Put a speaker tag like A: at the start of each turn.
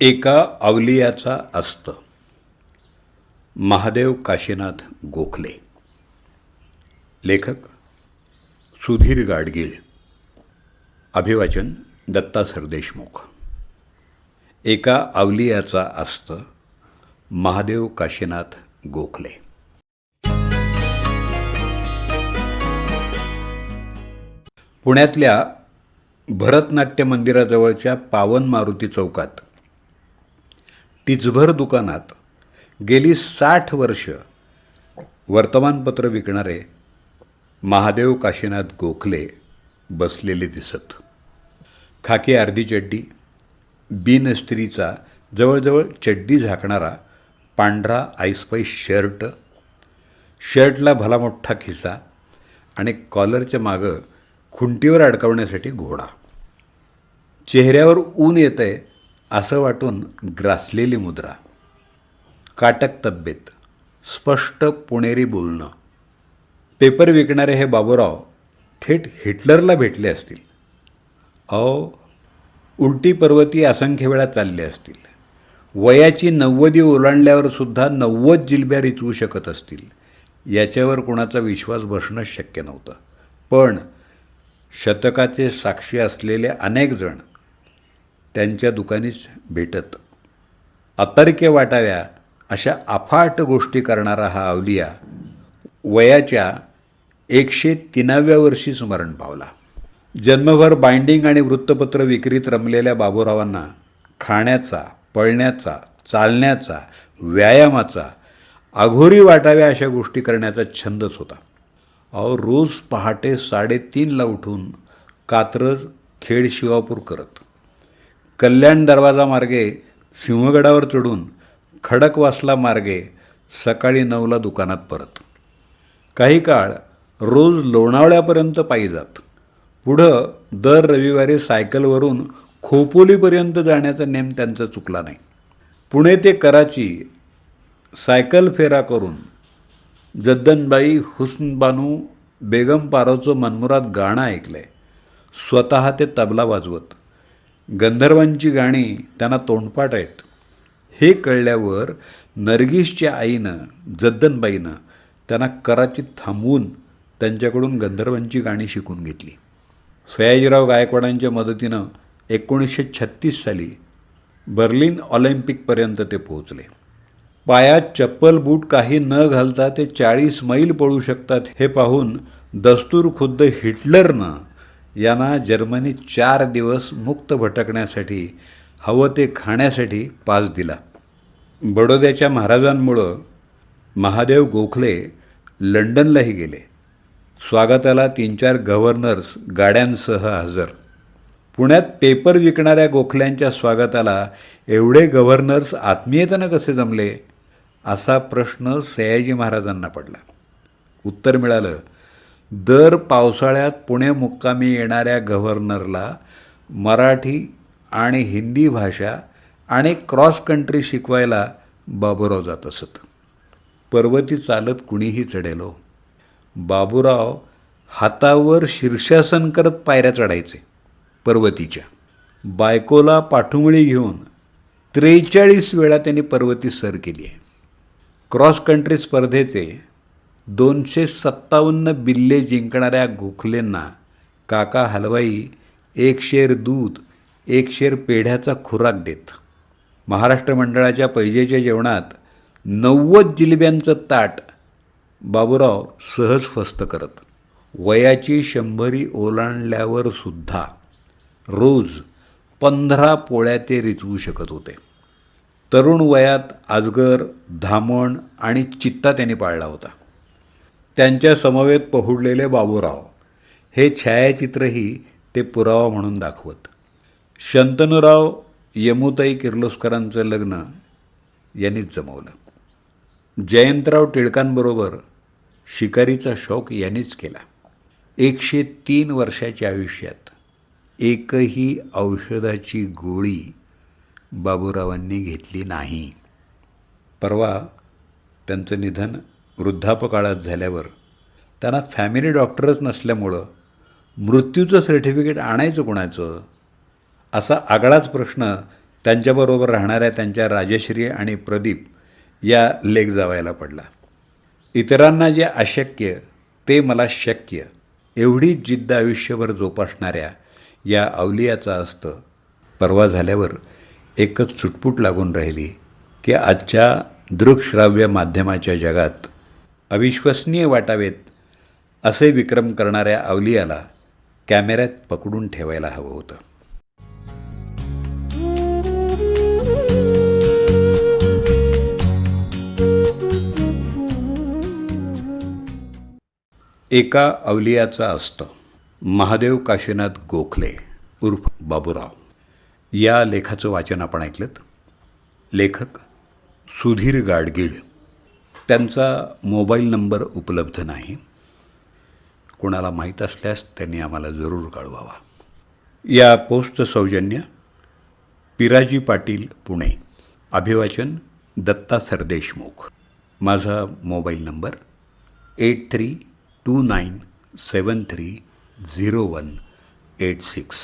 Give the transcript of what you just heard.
A: एका अवलियाचा अस्त. महादेव काशीनाथ गोखले. लेखक सुधीर गाडगीळ. अभिवाचन दत्ता सरदेशमुख. एका अवलियाचा अस्त महादेव काशीनाथ गोखले. पुण्यातल्या भरतनाट्य मंदिराजवळच्या पावन मारुती चौकात टिचभर दुकानात गेली साठ वर्ष वर्तमानपत्र विकणारे महादेव काशीनाथ गोखले बसलेले दिसत. खाकी अर्धी चड्डी बिनस्त्रीचा जवळजवळ चड्डी झाकणारा पांढरा आईस्पाईस शर्ट शर्टला भला मोठा खिसा आणि कॉलरच्या मागं खुंटीवर अडकवण्यासाठी घोडा. चेहऱ्यावर ऊन येतंय असं वाटून ग्रासलेली मुद्रा. काटक तब्येत. स्पष्ट पुणेरी बोलणं. पेपर विकणारे हे बाबूराव थेट हिटलरला भेटले असतील. अहो उलटी पर्वती असंख्य वेळा चालले असतील. वयाची नव्वदी ओलांडल्यावर सुद्धा नव्वद जिलब्या रिचवू शकत असतील. याच्यावर कुणाचा विश्वास बसणंच शक्य नव्हतं. पण शतकाचे साक्षी असलेले अनेक जण त्यांच्या दुकानीच भेटत. अतर्क्य वाटाव्या अशा अफाट गोष्टी करणारा हा अवलिया वयाच्या एकशे तिनाव्या वर्षी स्मरण पावला. जन्मभर बाइंडिंग आणि वृत्तपत्र विक्रीत रमलेल्या बाबूरावांना खाण्याचा पळण्याचा चालण्याचा व्यायामाचा अघोरी वाटाव्या अशा गोष्टी करण्याचा छंदच होता. अहो रोज पहाटे साडेतीनला उठून कात्रज खेड शिवापूर करत. कल्याण दरवाजा मार्गे सिंहगडावर चढून खडकवासला मार्गे सकाळी नऊला दुकानात परत. काही काळ रोज लोणावळ्यापर्यंत पायी जात. पुढं दर रविवारी सायकलवरून खोपोलीपर्यंत जाण्याचा नेम त्यांचा चुकला नाही. पुणे ते कराची सायकल फेरा करून जद्दनबाई हुस्नबानू बेगम पारोचं मनमुरात गाणं ऐकलं आहे स्वतः ते तबला वाजवत. गंधर्वांची गाणी त्यांना तोंडपाठ आहेत. हे कळल्यावर नर्गिसच्या आईनं जद्दनबाईनं त्यांना कराचीत थांबवून त्यांच्याकडून गंधर्वांची गाणी शिकून घेतली. सयाजीराव गायकवाडांच्या मदतीनं एकोणीसशे छत्तीस साली बर्लिन ऑलिम्पिकपर्यंत ते पोहोचले. पायात चप्पल बूट काही न घालता ते चाळीस मैल पळू शकतात हे पाहून दस्तूर खुद्द हिटलरनं यांना जर्मनीत चार दिवस मुक्त भटकण्यासाठी हवं ते खाण्यासाठी पास दिला. बडोद्याच्या महाराजांमुळं महादेव गोखले लंडनलाही गेले. स्वागताला तीन चार गव्हर्नर्स गाड्यांसह हजर. पुण्यात पेपर विकणाऱ्या गोखल्यांच्या स्वागताला एवढे गव्हर्नर्स आत्मीयतेनं कसे जमले असा प्रश्न सयाजी महाराजांना पडला. उत्तर मिळालं दर पावसाळ्यात पुणे मुक्कामी येणाऱ्या गव्हर्नरला मराठी आणि हिंदी भाषा आणि क्रॉस कंट्री शिकवायला बाबूराव जात असत. पर्वती चालत कुणीही चढेलो हो. बाबूराव हातावर शीर्षासन करत पायऱ्या चढायचे पर्वतीच्या. बायकोला पाठुंगळी घेऊन त्रेचाळीस वेळा त्यांनी पर्वती सर केली आहे. क्रॉस कंट्री स्पर्धेचे दोनशे सत्तावन्न बिल्ले जिंकणाऱ्या गोखलेंना काका हलवाई एक शेर दूध एक शेर पेढ्याचा खुराक देत. महाराष्ट्र मंडळाच्या पैजेच्या जेवणात नव्वद जिलब्यांचं ताट बाबूराव सहज फस्त करत. वयाची शंभरी ओलांडल्यावर सुद्धा रोज पंधरा पोळ्या ते रिचवू शकत होते. तरुण वयात आजगर धामण आणि चित्ता त्यांनी पाळला होता. त्यांच्या समवेत पहुडलेले बाबूराव हे छायाचित्रही ते पुरावा म्हणून दाखवत. शंतनुराव यमुताई किर्लोस्करांचं लग्न यांनीच जमवलं. जयंतराव टिळकांबरोबर शिकारीचा शौक यांनीच केला. एकशे तीन वर्षाच्या आयुष्यात एकही औषधाची गोळी बाबूरावांनी घेतली नाही. परवा त्यांचं निधन वृद्धापकाळात झाल्यावर त्यांना फॅमिली डॉक्टरच नसल्यामुळं मृत्यूचं सर्टिफिकेट आणायचं कोणाचं? असा आगळाच प्रश्न त्यांच्याबरोबर राहणाऱ्या त्यांच्या राजश्री आणि प्रदीप या लेख जावायला पडला. इतरांना जे अशक्य ते मला शक्य एवढी जिद्द आयुष्यभर जोपासणाऱ्या या अवलियाचं असतं. परवा झाल्यावर एकच चुटपुट लागून राहिली की आजच्या दृकश्राव्य माध्यमाच्या जगात अविश्वसनीय वाटावेत असे विक्रम करणाऱ्या अवलियाला कॅमेऱ्यात पकडून ठेवायला हवं होतं. एका अवलियाचा असतं महादेव काशीनाथ गोखले उर्फ बाबूराव. या लेखाचं वाचन आपण ऐकलं लेखक सुधीर गाडगीळ. त्यांचा मोबाईल नंबर उपलब्ध नाही. कोणाला माहीत असल्यास त्यांनी आम्हाला जरूर कळवावा. या पोस्टचं सौजन्य पिराजी पाटील पुणे. अभिवाचन दत्ता सरदेशमुख. माझा mobile number eight three two nine seven three zero one eight six.